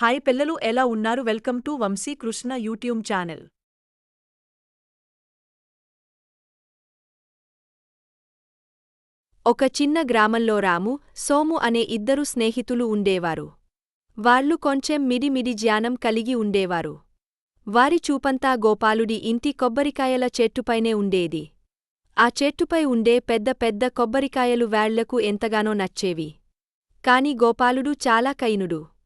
Hi పిల్లలు ఎలా ఉన్నారు? Welcome to Vamshi Krishna YouTube channel. ఒక చిన్న గ్రామంలో రాము సోము అనే ఇద్దరు స్నేహితులు ఉండేవారు. వాళ్ళు కొంచెం మిడిమిడి జ్ఞానం కలిగి ఉండేవారు. వారి చూపంతా గోపాలుడి ఇంటి కొబ్బరికాయల చెట్టుపైనే ఉండేది. ఆ చెట్టుపై ఉండే పెద్ద పెద్ద కొబ్బరికాయలు వేళ్ళకు ఎంతగానో నచ్చేవి. కాని గోపాలుడు చాలా కైనుడు.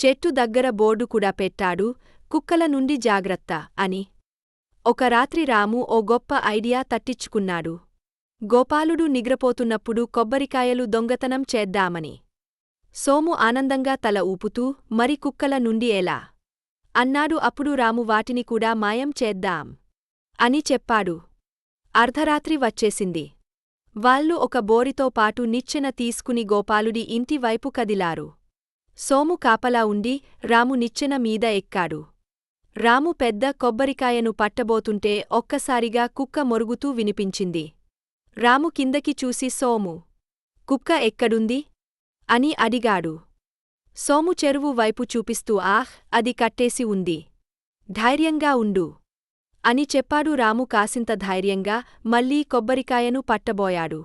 చెట్టు దగ్గర బోర్డు కూడా పెట్టాడు కుక్కల నుండి జాగ్రత్త అని. ఒక రాత్రి రాము ఓ గొప్ప ఐడియా తట్టించుకున్నాడు. గోపాలుడు నిగ్రపోతున్నప్పుడు కొబ్బరికాయలు దొంగతనం చేద్దామని. సోము ఆనందంగా తల ఊపుతూ మరి కుక్కల నుండి ఎలా? అన్నాడు అప్పుడు రాము వాటిని కూడా మాయం చేద్దాం అని చెప్పాడు. అర్ధరాత్రి వచ్చేసింది. వాళ్ళు ఒక బోరితో పాటు నిచ్చెన తీసుకుని గోపాలుడి ఇంటి వైపు కదిలారు. సోము కాపలా ఉండి రాము నిచ్చెన మీద ఎక్కాడు. రాము పెద్ద కొబ్బరికాయను పట్టబోతుంటే ఒక్కసారిగా కుక్క మొరుగుతూ వినిపించింది. రాము కిందకి చూసి సోము కుక్క ఎక్కడుంది? అని అడిగాడు. సోము చెరువు వైపు చూపిస్తూ ఆహ్ అది కట్టేసి ఉంది. ధైర్యంగా ఉండు. అని చెప్పాడు రాము కాసింత ధైర్యంగా మళ్ళీ కొబ్బరికాయను పట్టబోయాడు.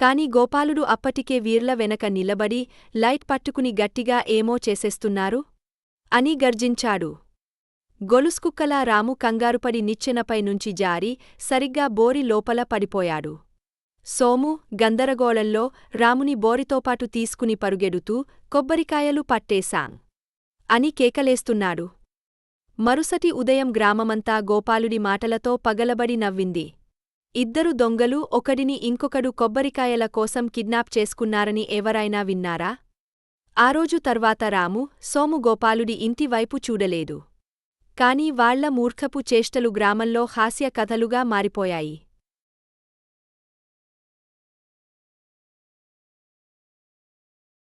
కాని గోపాలుడు అప్పటికే వీర్ల వెనక నిలబడి లైట్ పట్టుకుని గట్టిగా ఏమో చేసేస్తున్నారు? అని గర్జించాడు. గొలుసుకుక్కలా రాము కంగారుపడి నిచ్చెనపై నుంచి జారి సరిగ్గా బోరి లోపల పడిపోయాడు. సోము గందరగోళంలో రాముని బోరితోపాటు తీసుకుని పరుగెడుతూ కొబ్బరికాయలు పట్టేశాం. అని కేకలేస్తున్నాడు. మరుసటి ఉదయం గ్రామమంతా గోపాలుడి మాటలతో పగలబడి నవ్వింది. ఇద్దరు దొంగలు ఒకడిని ఇంకొకడు కొబ్బరికాయల కోసం కిడ్నాప్ చేసుకున్నారని ఎవరైనా విన్నారా? ఆ రోజు తర్వాత రాము సోము గోపాలుడి ఇంటివైపు చూడలేదు. కాని వాళ్ళ మూర్ఖపు చేష్టలు గ్రామంలో హాస్య కథలుగా మారిపోయాయి.